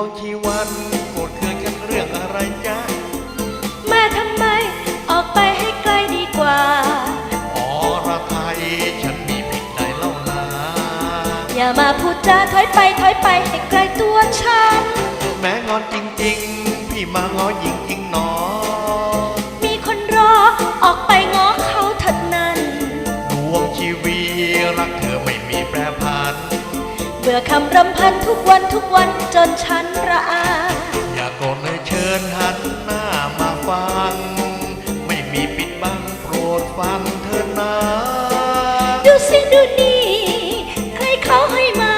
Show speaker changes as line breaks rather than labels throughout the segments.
วงชีวันโกรธเคืองกันเรื่องอะไรจ๊ะ
มาทำไมออกไปให้ไกลดีกว่า
อ๋อระไทยฉันมีผิดใดเล่านา
อย่ามาพูดจาถอยไปถอยไปให้ไกลตัวฉัน
แม้งอนจริงๆ พี่มางอหญิงจริงหนอ
มีคนรอออกไปง้อเขาเถิดนั้น
ดวงชีวีรั เบื่
อคำรำพันทุกวันทุกวันจนฉันระอา
อย่าโกรธเลยเชิญหันหน้ามาฟัง ไม่มีปิดบังโปรดฟังเธอนะ
ดูสิดูนี่ ใครเขาให้มา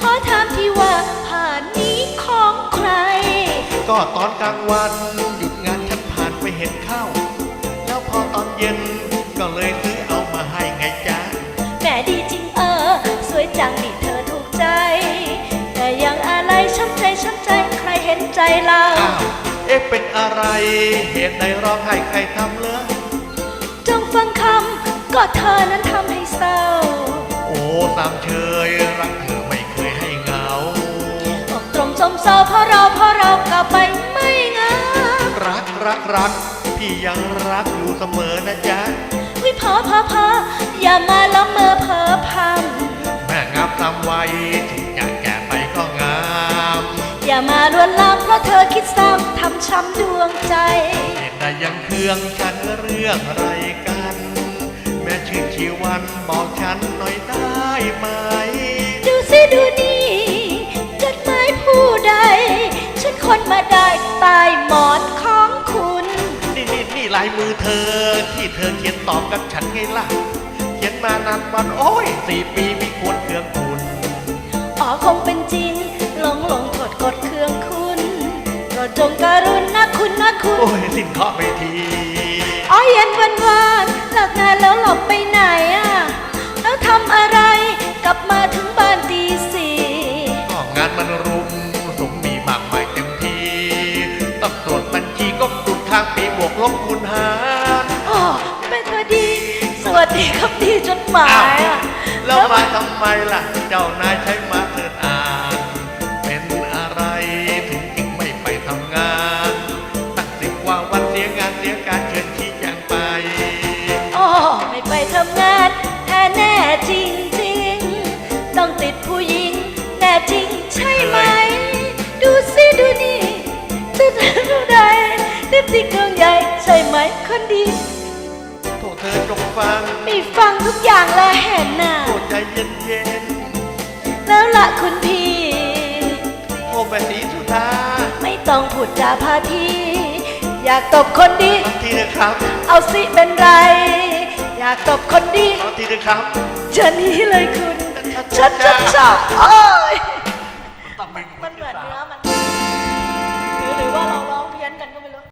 ขอถามที่ว่าผ่านนี้ของใคร
ก็ตอนกลางวันหยุดงานฉันผ่านไปเห็นเข้า แล้วพอตอนเย็นก็เลยซื้อเอามาให้ไงจ๊ะ
แม่ดีจริงเออ สวยจังนี่ เห็นใจเรา
อ้าวเอ๊ะเป็นอะไร เหตุใดร้องไห้ใครทำเลอ
จงฟังคำก็เธอนั้นทำให้เศร้า
โอ้สามเชยรักเธอไม่เคยให้เหงา
อกตรมสมเศร้าเพราะเราเพราะเรากลับไปไม่งาม
รักรักรักพี่ยังรักอยู่เสมอนะจ๊ะ
วิพอพอพออย่ามาละเมอเพ้อพ
แม่งามตามวัย มา
ลวนลามเพราะเธอคิดซ้ำทำช้ำดวงใจ
เหตุใดยังเคืองฉันเรื่องอะไรกัน แม่ชื่อชีวันบอกฉันหน่อยได้ไหม
ดูสิดูนี่จดหมายผู้ใด ฉันคนมาได้ใตายหมอนของคุณ
นี่นี่นี่ลายมือเธอที่เธอเขียนตอบกับฉันไงล่ะ เขียนมานานวันโอ้ยสี่ปีไม่ควรเคืองคุณ
อ๋อคงเป็นจริง
สิ้นเคราะห์ไปที
อ๋อเย็นวันวานเลิกงานแล้วหลบไปไหนอะ แล้วทำอะไรกลับมาถึงบ้านตีสี่
ก็งานมันรุมสมมีมากมายเต็มทีต้องตรวจบัญชีก็กุดทางปีบวกลบคูณหาร
อ๋อเป็นตัวดี สวัสดีครับดีจดหมายอะ
แล้วมาทำไมล่ะ เจ้านายใช้มา
องติดผู้หญิงแน่จริงใช่ไหม ดูสิดูนี่ดูเธอดูใดลิปสติกเครื่องใหญ่ใช่ไหมคนดี
โทษเธอจงฟัง
มีฟังทุกอย่างและเห็นน่ะ
โปรดใจเย็น
แล้วละคุณพี่
ๆโอ้แม่สีสุธา
ไม่ต้องพูดจาพาทีอยากตบคนดี
ขอทีนะครับ
เอาสิเป็นไร อยากตบคนดี
ขอทีนะครับ
จะหนี้เลยคุณ ชัดชัดชัดโอ้ย